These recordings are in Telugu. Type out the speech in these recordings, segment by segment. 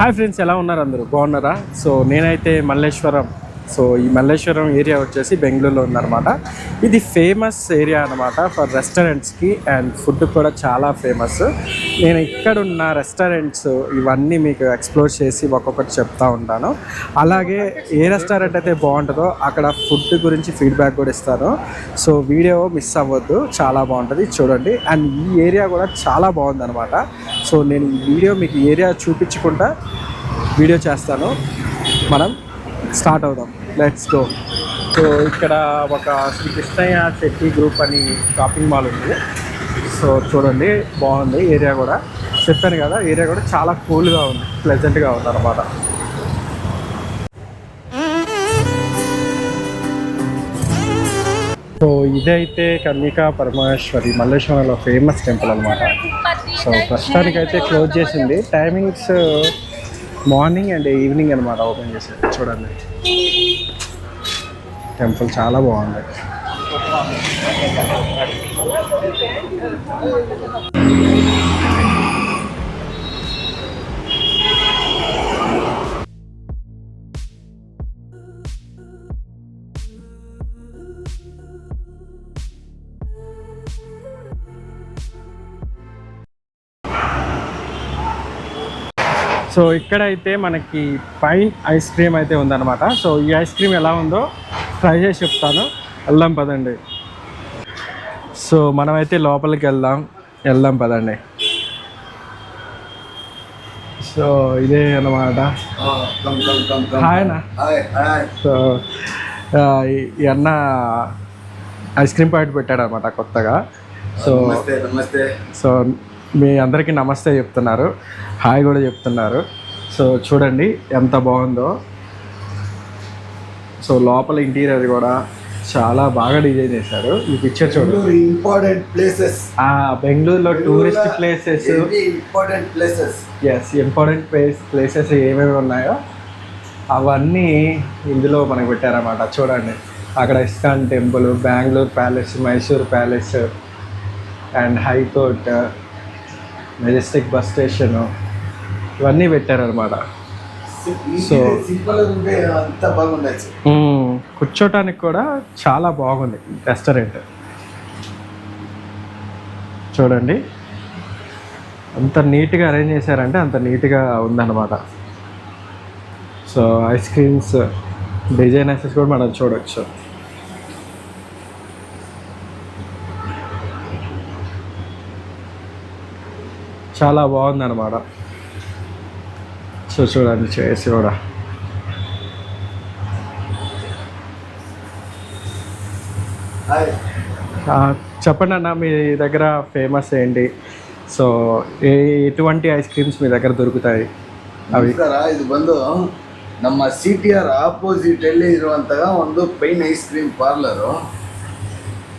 హాయ్ ఫ్రెండ్స్ ఎలా ఉన్నారు అందరూ? బాగున్నారా? సో నేనైతే మల్లేశ్వరం. సో ఈ మల్లేశ్వరం ఏరియా వచ్చేసి బెంగళూరులో ఉందన్నమాట. ఇది ఫేమస్ ఏరియా అనమాట ఫర్ రెస్టారెంట్స్కి అండ్ ఫుడ్ కూడా చాలా ఫేమస్. నేను ఇక్కడ ఉన్న రెస్టారెంట్స్ ఇవన్నీ మీకు ఎక్స్ప్లోర్ చేసి ఒక్కొక్కటి చెప్తా ఉంటాను. అలాగే ఏ రెస్టారెంట్ అయితే బాగుంటుందో అక్కడ ఫుడ్ గురించి ఫీడ్బ్యాక్ కూడా ఇస్తాను. సో వీడియో మిస్ అవ్వద్దు చాలా బాగుంటుంది చూడండి. అండ్ ఈ ఏరియా కూడా చాలా బాగుంది అనమాట సో నేను ఈ వీడియో మీకు ఏరియా చూపించకుండా వీడియో చేస్తాను. మనం స్టార్ట్ అవుదాం. లెట్స్ గో సో ఇక్కడ ఒక శ్రీ కృష్ణయ్య శెట్టి గ్రూప్ అని షాపింగ్ మాల్ ఉంది. సో చూడండి బాగుంది ఏరియా కూడా. చెప్పాను కదా ఏరియా కూడా చాలా కూల్గా ఉంది ప్లెజెంట్గా ఉంది అనమాట సో ఇదైతే కన్యకా పరమేశ్వరి మల్లేశ్వరంలో ఫేమస్ టెంపుల్ అనమాట సో ప్రస్తుతానికి అయితే క్లోజ్ చేసింది. టైమింగ్స్ మార్నింగ్ అండ్ ఈవినింగ్ అనమాట ఓపెన్ చేసింది చూడండి. టెంపుల్ చాలా బాగుంది. సో ఇక్కడైతే మనకి పైన్ ఐస్ క్రీమ్ అయితే ఉందన్నమాట. సో ఈ ఐస్ క్రీమ్ ఎలా ఉందో ట్రై చేసి చెప్తాను. వెళ్దాం పదండి. సో మనమైతే లోపలికి వెళ్దాం. వెళ్దాం పదండి. సో ఇదే అన్న. సో ఈ- అన్న ఐస్ క్రీమ్ పాయింట్ పెట్టాడు అనమాట కొత్తగా. సో సో మీ అందరికీ నమస్తే చెప్తున్నారు. హాయ్ కూడా చెప్తున్నారు. సో చూడండి ఎంత బాగుందో. సో లోపల ఇంటీరియర్ కూడా చాలా బాగా డిజైన్ చేశారు. ఈ పిక్చర్ చూడండి ఇంపార్టెంట్ ప్లేసెస్. బెంగళూరులో tourist places. Important places? Yes important place places ఏమేమి ఉన్నాయో అవన్నీ ఇందులో మనకు పెట్టారన్నమాట. చూడండి. అక్కడ ISKCON temple Bengaluru palace Mysore palace and high court Majestic bus station ఇవన్నీ పెట్టారనమాట బాగుండొచ్చు కూర్చోటానికి కూడా చాలా బాగుంది రెస్టారెంట్. చూడండి. అంత నీట్గా అరేంజ్ చేశారంటే అంత నీట్గా ఉందన్నమాట. So ice creams design ices కూడా మనం చూడొచ్చు. చాలా బాగుందన్నమాట సో చూడండి చేసి కూడా హాయ్ ఆ, చెప్పండి అన్న మీ దగ్గర ఫేమస్ ఏంటి సో ఏ ఎటువంటి ఐస్ క్రీమ్స్ మీ దగ్గర దొరుకుతాయి ಅವಿ. ನಮಸ್ಕಾರ ಇದು ಬಂದು ನಮ್ಮ ಸಿ ಟಿ ಆರ್ ಆಪೋಸಿಟ್ ಅಲ್ಲಿ ಇರುವಂತಹ ಒಂದು ಪೈನ್ ಐಸ್ ಕ್ರೀಮ್ ಪಾರ್ಲರು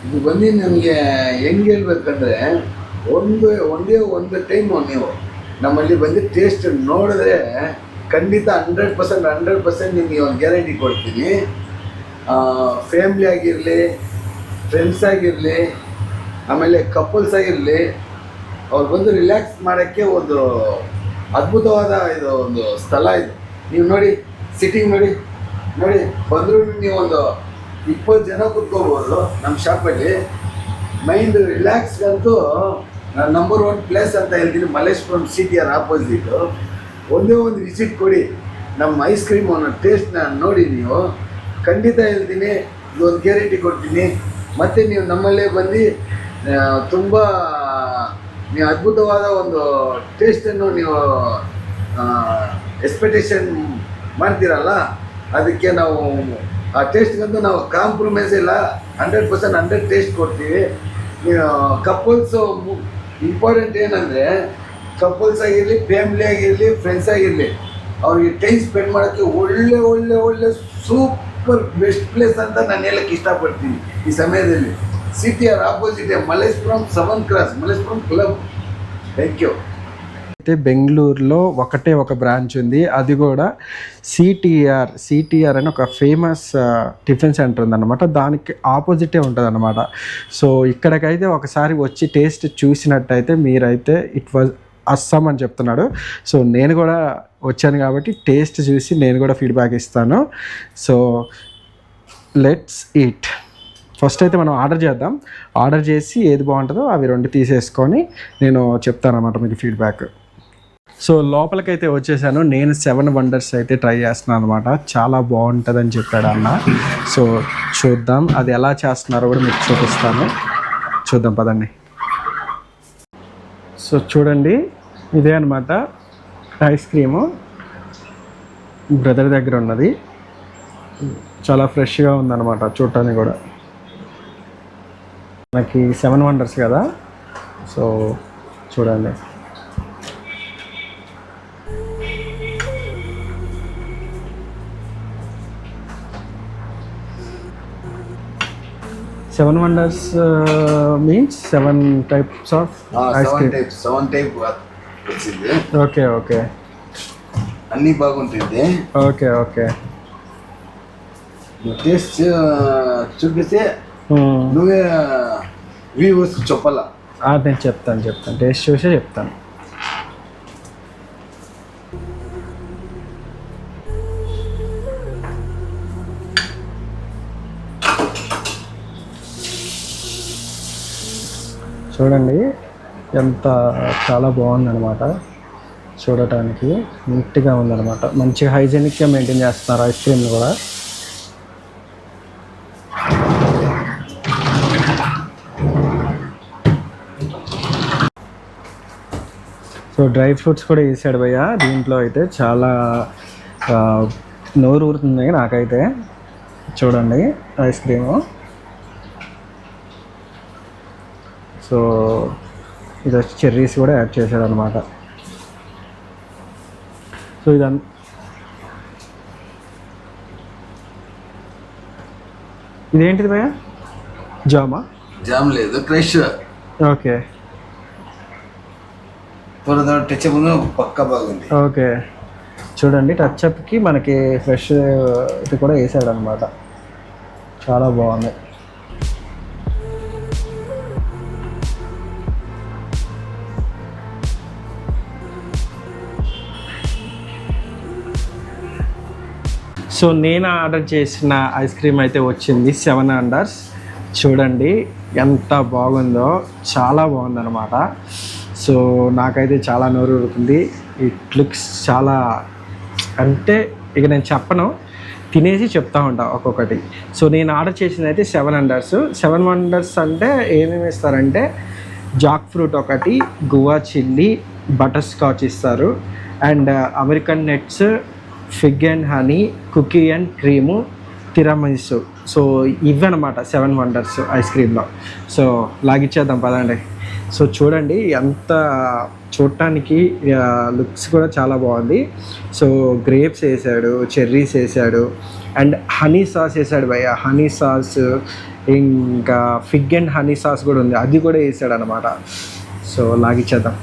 ಇದು ಬಂದು ನಿಮಗೆ ಹೆಂಗೆ ಹೇಳ್ಬೇಕಂದ್ರೆ ಒಂದು, ಒಂದೇ ಒಂದು ಟೈಮು ನೀವು ನಮ್ಮಲ್ಲಿ ಬಂದು ಟೇಸ್ಟ್ ನೋಡಿದ್ರೆ ಖಂಡಿತ ಹಂಡ್ರೆಡ್ ಪರ್ಸೆಂಟ್ ಹಂಡ್ರೆಡ್ ಪರ್ಸೆಂಟ್ ನಿಮಗೆ ಒಂದು ಗ್ಯಾರಂಟಿ ಕೊಡ್ತೀನಿ. ಫ್ಯಾಮ್ಲಿ ಆಗಿರಲಿ ಫ್ರೆಂಡ್ಸ್ ಆಗಿರಲಿ, ಆಮೇಲೆ ಕಪಲ್ಸ್ ಆಗಿರಲಿ, ಅವ್ರು ಬಂದು ರಿಲ್ಯಾಕ್ಸ್ ಮಾಡೋಕ್ಕೆ ಒಂದು ಅದ್ಭುತವಾದ ಇದು ಒಂದು ಸ್ಥಳ ಇದು. ನೀವು ನೋಡಿ ಸಿಟಿಂಗ್ ನೋಡಿ ನೋಡಿ, ಬಂದರೂ ನೀವು ಒಂದು ಇಪ್ಪತ್ತು ಜನ ಕುತ್ಕೋಬೋದು ನಮ್ಮ ಶಾಪಲ್ಲಿ ಮೈಂಡ್ ರಿಲ್ಯಾಕ್ಸ್ಗಂತೂ ನಾನು ನಂಬರ್ ಒನ್ ಪ್ಲೇಸ್ ಅಂತ ಹೇಳ್ತೀನಿ, ಮಲ್ಲೇಶ್ವರಂ ಸಿಟಿ ಆರ್ ಆಪೋಸಿಟು ಒಂದೇ ಒಂದು ವಿಸಿಟ್ ಕೊಡಿ. ನಮ್ಮ ಐಸ್ ಕ್ರೀಮ್ ಅನ್ನೋ ಟೇಸ್ಟ್ನ ನೋಡಿ ನೀವು. ಖಂಡಿತ ಹೇಳ್ತೀನಿ ಇದೊಂದು ಗ್ಯಾರಂಟಿ ಕೊಡ್ತೀನಿ. ಮತ್ತು ನೀವು ನಮ್ಮಲ್ಲೇ ಬಂದು ತುಂಬ, ನೀವು ಅದ್ಭುತವಾದ ಒಂದು ಟೇಸ್ಟನ್ನು ನೀವು ಎಕ್ಸ್ಪೆಕ್ಟೇಷನ್ ಮಾಡ್ತೀರಲ್ಲ, ಅದಕ್ಕೆ ನಾವು ಆ ಟೇಸ್ಟ್ಗಂತೂ ನಾವು ಕಾಂಪ್ರಮೈಸ್ ಇಲ್ಲ. ಹಂಡ್ರೆಡ್ ಪರ್ಸೆಂಟ್ ಹಂಡ್ರೆಡ್ ಟೇಸ್ಟ್ ಕೊಡ್ತೀವಿ. ಕಪಲ್ಸು ಇಂಪಾರ್ಟೆಂಟ್ ಏನಂದರೆ ಕಪಲ್ಸ್ ಆಗಿರಲಿ ಫ್ಯಾಮಿಲಿ ಆಗಿರಲಿ ಫ್ರೆಂಡ್ಸ್ ಆಗಿರಲಿ, ಅವ್ರಿಗೆ ಟೈಮ್ ಸ್ಪೆಂಡ್ ಮಾಡೋಕ್ಕೆ ಒಳ್ಳೆ ಒಳ್ಳೆ ಒಳ್ಳೆ ಸೂಪರ್ ಬೆಸ್ಟ್ ಪ್ಲೇಸ್ ಅಂತ ನಾನು ಹೇಳಕ್ಕೆ ಇಷ್ಟಪಡ್ತೀನಿ ಈ ಸಮಯದಲ್ಲಿ. City R opposite Malleshwaram seven cross Malleshwaram club thank you అయితే బెంగళూరులో ఒకటే ఒక బ్రాంచ్ ఉంది. అది కూడా సిటిఆర్. సిటిఆర్ అని ఒక ఫేమస్ టిఫిన్ సెంటర్ ఉందన్నమాట. దానికి ఆపోజిటే ఉంటుంది అనమాట సో ఇక్కడికైతే ఒకసారి వచ్చి టేస్ట్ చూసినట్టయితే మీరైతే ఇట్ వాజ్ అస్సాం అని చెప్తున్నాడు. సో నేను కూడా వచ్చాను కాబట్టి టేస్ట్ చూసి నేను కూడా ఫీడ్బ్యాక్ ఇస్తాను. So let's eat. ఫస్ట్ అయితే మనం ఆర్డర్ చేద్దాం. ఆర్డర్ చేసి ఏది బాగుంటుందో అవి రెండు తీసేసుకొని నేను చెప్తాను అన్నమాట మీకు ఫీడ్బ్యాక్. సో లోపలికైతే వచ్చేసాను. నేను సెవెన్ వండర్స్ అయితే ట్రై చేస్తున్నాను అనమాట చాలా బాగుంటుందని చెప్పాడు అన్న. సో చూద్దాం అది ఎలా చేస్తున్నారో కూడా మీకు చూపిస్తాను. చూద్దాం పదండి. సో చూడండి ఇదే అనమాట ఐస్ క్రీము. బ్రదర్ దగ్గర ఉన్నది. చాలా ఫ్రెష్గా ఉందన్నమాట చూడటానికి కూడా. మనకి సెవెన్ వండర్స్ కదా. సో చూడండి. Seven wonders means seven types of ice seven cream seven type వచ్చింది. ఓకే ఓకే అన్నీ బాగుంటుంది. ఓకే ఓకే టేస్ట్ చూపిస్తే Hmm. నువ్వే వ్యూవర్స్ చెప్పాలా? నేను చెప్తాను చెప్తాను. టేస్ట్ చూసే చెప్తాను. చూడండి ఎంత చాలా బాగుందన్నమాట చూడటానికి. నీట్గా ఉందన్నమాట. మంచి హైజెనిక్గా మెయింటైన్ చేస్తున్నారు ఐస్ క్రీమ్ని కూడా. సో డ్రై ఫ్రూట్స్ కూడా వేసాడు భయ్య. దీంట్లో అయితే చాలా నోరు ఊరుతుంది నాకైతే. చూడండి ఐస్ క్రీము. సో ఇది వచ్చి చెర్రీస్ కూడా యాడ్ చేశాడు అనమాట సో ఇదం ఇదేంటిది భయ్య? జామా? జామ్ లేదు క్రష్ ఓకే. టచ్ పక్క బాగుంది. ఓకే. చూడండి టచ్ అప్కి మనకి ఫ్రెష్ ఇది కూడా వేసాడు అనమాట చాలా బాగుంది. సో నేను ఆర్డర్ చేసిన ఐస్ క్రీమ్ అయితే వచ్చింది సెవెన్ అండర్స్ చూడండి ఎంత బాగుందో చాలా బాగుందన్నమాట. సో నాకైతే చాలా నోరు ఊరుకుంది. ఇట్ లుక్స్ చాలా అంటే ఇక నేను చెప్పను తినేసి చెప్తా ఉంటా ఒక్కొక్కటి. సో నేను ఆర్డర్ చేసింది అయితే సెవెన్ అండర్స్ సెవెన్ వండర్స్ అంటే ఏమేమి ఇస్తారంటే జాక్ ఫ్రూట్ ఒకటి గువా చిల్లీ బటర్ స్కాచ్ ఇస్తారు. And American nuts fig and honey cookie and cream tiramisu. So ఇవన్నమాట సెవెన్ వండర్స్ ఐస్ క్రీమ్లో. సో లాగిచ్చేద్దాం పదండి. సో చూడండి ఎంత చూడటానికి లుక్స్ కూడా చాలా బాగుంది. సో గ్రేప్స్ వేసాడు చెర్రీస్ వేసాడు అండ్ హనీ సాస్ వేసాడు భయ్య. హనీ సాస్ ఇంకా ఫిగ్ అండ్ హనీ సాస్ కూడా ఉంది. అది కూడా వేసాడు అనమాట సో లాగిచ్చేద్దాం.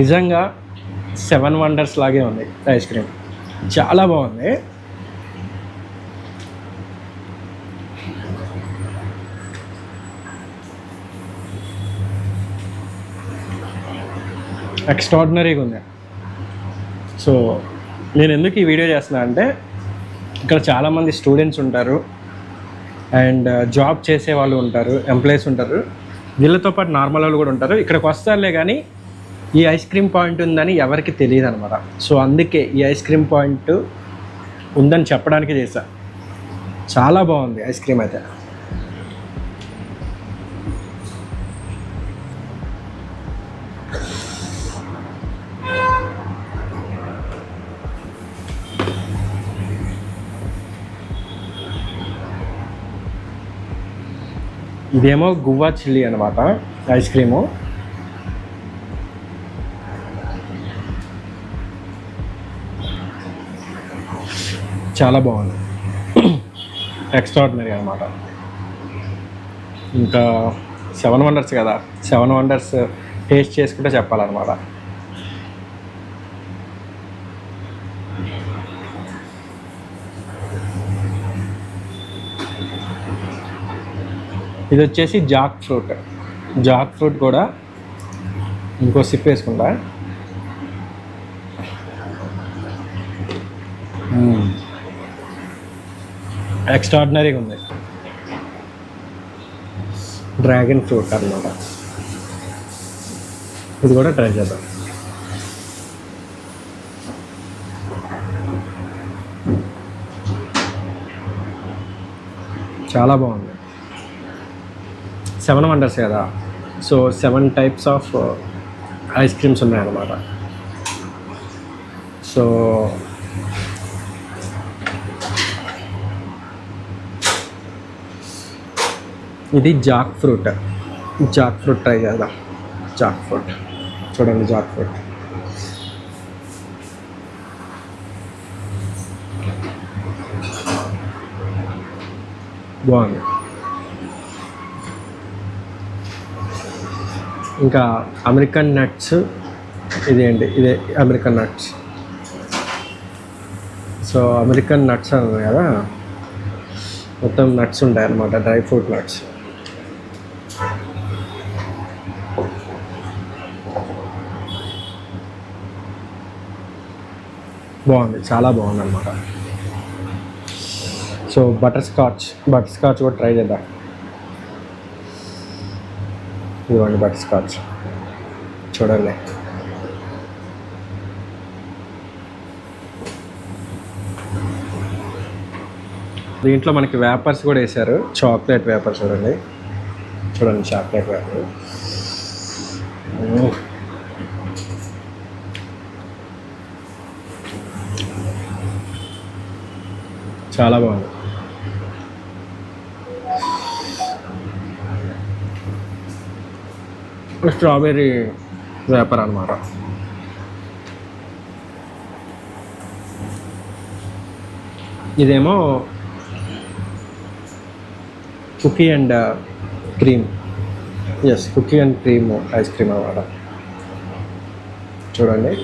నిజంగా సెవెన్ వండర్స్ లాగే ఉంది ఐస్ క్రీమ్. చాలా బాగుంది. ఎక్స్ట్రాడినరీగా ఉంది. సో నేను ఎందుకు ఈ వీడియో చేస్తున్నా అంటే ఇక్కడ చాలామంది స్టూడెంట్స్ ఉంటారు. అండ్ జాబ్ uh, చేసే వాళ్ళు ఉంటారు ఎంప్లాయీస్ ఉంటారు. వీళ్ళతో పాటు నార్మల్ వాళ్ళు కూడా ఉంటారు. ఇక్కడికి వస్తారులే కానీ ఈ ఐస్ క్రీమ్ పాయింట్ ఉందని ఎవరికి తెలియదు అనమాట సో అందుకే ఈ ఐస్ క్రీమ్ పాయింట్ ఉందని చెప్పడానికి చేశా. చాలా బాగుంది ఐస్ క్రీమ్ అయితే. ఇదేమో గువ్వా చిల్లీ అనమాట ఐస్ క్రీము. చాలా బాగుంది. ఎక్స్ట్రాడినరీ అనమాట. ఇంకా సెవెన్ వండర్స్ కదా. సెవెన్ వండర్స్ టేస్ట్ చేసుకుంటే చెప్పాలన్నమాట. ఇది వచ్చేసి జాక్ ఫ్రూట్. జాక్ ఫ్రూట్ కూడా ఇంకో సిప్ వేసుకుంటా. Hmm. ఎక్స్ట్రాడినరీగా ఉంది. డ్రాగన్ ఫ్రూట్ అన్నమాట. ఇది కూడా ట్రై చేద్దాం. చాలా బాగుంది. సెవెన్ వండర్స్ కదా. So seven types of ice creams ఉన్నాయన్నమాట. సో ఇది jackfruit. Jackfruit try చేద్దాం. Jackfruit. చూడండి జాక్ ఫ్రూట్. బాగుంది. ఇంకా అమెరికన్ నట్స్ ఇదేంటి? ఇదే American nuts. So American nuts అన్నారు కదా? మొత్తం నట్స్ ఉంటాయి అన్నమాట డ్రై ఫ్రూట్ నట్స్. బాగుంది చాలా బాగుంది అనమాట so butterscotch butterscotch కూడా ట్రై చేద్దాం. ఇదిగోండి బటర్ స్కాచ్ చూడండి. దీంట్లో మనకి వేపర్స్ కూడా వేశారు. చాక్లెట్ వేపర్ చూడండి. చూడండి చాక్లెట్ వేపర్ చాలా బాగుంది. స్ట్రాబెర్రీ వేపర్ అనమాట ఇదేమో cookie and cream. Yes cookie and cream ice cream అనమాట చూడండి.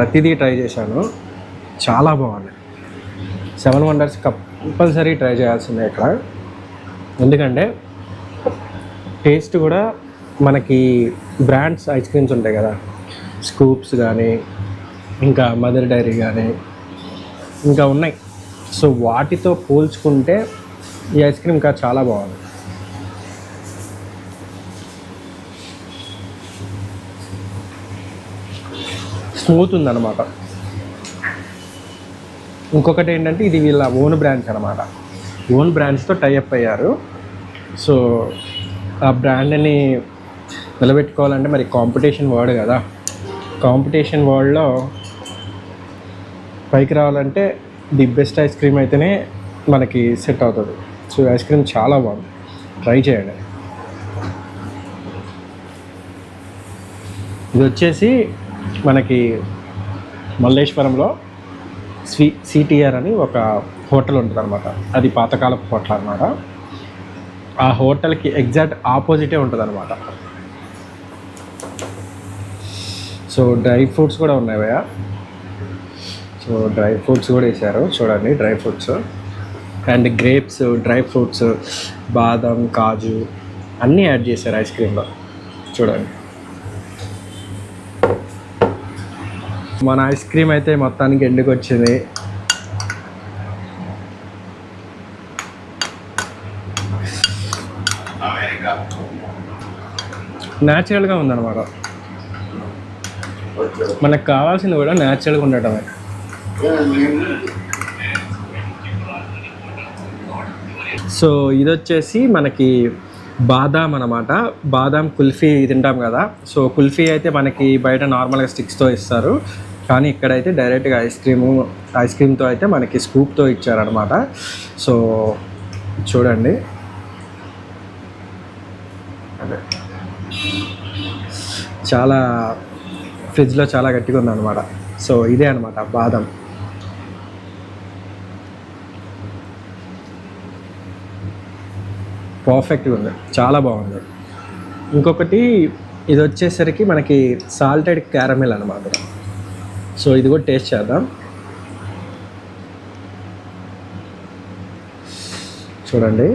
ప్రతిదీ ట్రై చేశాను. చాలా బాగుంది. సెవెన్ వండర్స్ కంపల్సరీ ట్రై చేయాల్సిందే ఇక్కడ. ఎందుకంటే టేస్ట్ కూడా మనకి బ్రాండ్స్ ఐస్ క్రీమ్స్ ఉంటాయి కదా. స్కూప్స్ కానీ ఇంకా మదర్ డైరీ కానీ ఇంకా ఉన్నాయి. సో వాటితో పోల్చుకుంటే ఈ ఐస్ క్రీమ్ ఇంకా చాలా బాగుంది. స్మూత్ ఉందన్నమాట ఇంకొకటి ఏంటంటే ఇది వీళ్ళ ఓన్ బ్రాంచ్ అనమాట ఓన్ బ్రాంచ్తో టైఅప్ అయ్యారు. సో ఆ బ్రాండ్ని నిలబెట్టుకోవాలంటే మరి కాంపిటీషన్ వర్డ్ కదా. కాంపిటీషన్ వరల్డ్లో పైకి రావాలంటే ది బెస్ట్ ఐస్ క్రీమ్ అయితేనే మనకి సెట్ అవుతుంది. సో ఐస్ క్రీమ్ చాలా బాగుంది. ట్రై చేయండి. ఇది వచ్చేసి మనకి మల్లేశ్వరంలో స్వీ సిటిఆర్ అని ఒక హోటల్ ఉంటుంది అనమాట అది పాతకాలపు హోటల్ అనమాట ఆ హోటల్కి ఎగ్జాక్ట్ ఆపోజిటే ఉంటుంది అనమాట సో డ్రై ఫ్రూట్స్ కూడా ఉన్నాయి సో డ్రై ఫ్రూట్స్ కూడా వేశారు. చూడండి dry fruits. And grapes dry fruits బాదం కాజు అన్నీ యాడ్ చేశారు ఐస్ క్రీమ్లో. చూడండి. మన ఐస్ క్రీమ్ అయితే మొత్తానికి ఎండుకొచ్చింది. న్యాచురల్గా ఉందన్నమాట. మనకు కావాల్సింది కూడా న్యాచురల్గా ఉండటమే. సో ఇది వచ్చేసి మనకి బాదాం అనమాట బాదాం కుల్ఫీ తింటాం కదా. సో కుల్ఫీ అయితే మనకి బయట నార్మల్గా స్టిక్స్తో ఇస్తారు. కానీ ఇక్కడైతే డైరెక్ట్గా ఐస్ క్రీము ఐస్ క్రీమ్తో అయితే మనకి స్కూప్తో ఇచ్చారనమాట సో చూడండి. చాలా ఫ్రిడ్జ్లో చాలా గట్టిగా ఉందన్నమాట. సో ఇదే అనమాట బాదం. పర్ఫెక్ట్గా ఉంది. చాలా బాగుంది. ఇంకొకటి ఇది వచ్చేసరికి మనకి సాల్టెడ్ క్యారమిల్ అనమాట సో ఇది కూడా టేస్ట్ చేద్దాం. చూడండి.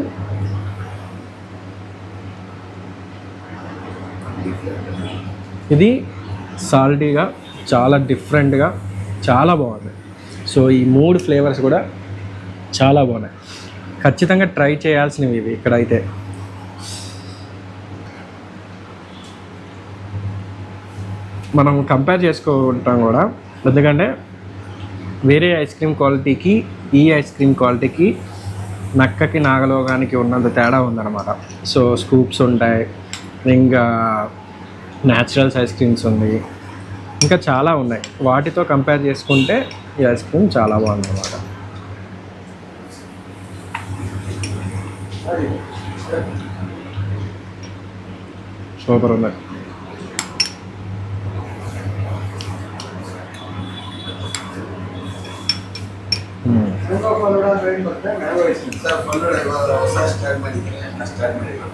ఇది సాల్టీగా చాలా డిఫరెంట్గా చాలా బాగుంది. సో ఈ మూడు ఫ్లేవర్స్ కూడా చాలా బాగున్నాయి. ఖచ్చితంగా ట్రై చేయాల్సినవి ఇవి ఇక్కడైతే. మనం కంపేర్ చేసుకుంటాం కూడా. వేరే ఐస్ క్రీమ్ క్వాలిటీకి ఈ ఐస్ క్రీమ్ క్వాలిటీకి నక్కకి నాగలోగానికి ఉన్నంత తేడా ఉందన్నమాట. సో స్కూప్స్ ఉంటాయి ఇంకా న్యాచురల్స్ ఐస్ క్రీమ్స్ ఉంది ఇంకా చాలా ఉన్నాయి. వాటితో కంపేర్ చేసుకుంటే ఈ ఐస్ క్రీమ్ చాలా బాగుంది అన్నమాట సూపర్ ఉంది మ్మ్. ಸರ್ ಪಲ್ಲಡ ಇವಾಗ ಹೊಸ ಸ್ಟಾರ್ಟ್ ಮಾಡಿದ್ದೀನಿ ಸ್ಟಾರ್ಟ್ ಮಾಡಿದ್ದೀನಿ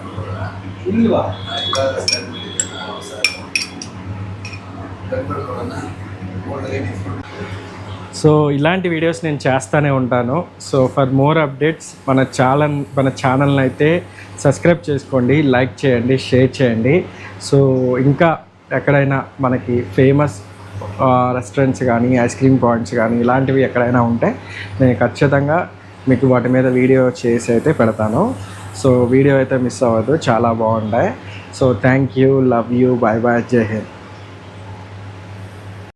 ಇಲ್ವಾ ಇವಾಗ ಸ್ಟಾರ್ಟ್ ಮಾಡಿದ್ದೀನಿ ಹೊಸ ಕನ್ಕೊಳ್ಕೊಳ್ಳೋಣ ಒಳ್ಳೆ సో ఇలాంటి వీడియోస్ నేను చేస్తూనే ఉంటాను సో ఫర్ మోర్ అప్డేట్స్ మన ఛానల్ మన ఛానల్ని అయితే సబ్స్క్రైబ్ చేసుకోండి లైక్ చేయండి షేర్ చేయండి సో ఇంకా ఎక్కడైనా మనకి ఫేమస్ రెస్టారెంట్స్ కానీ ఐస్ క్రీమ్ పాయింట్స్ కానీ ఇలాంటివి ఎక్కడైనా ఉంటే నేను ఖచ్చితంగా మీకు వాటి మీద వీడియో చేసి అయితే పెడతాను. సో వీడియో అయితే మిస్ అవ్వద్దు. చాలా బాగుంటాయి. So thank you love you bye bye జై హింద్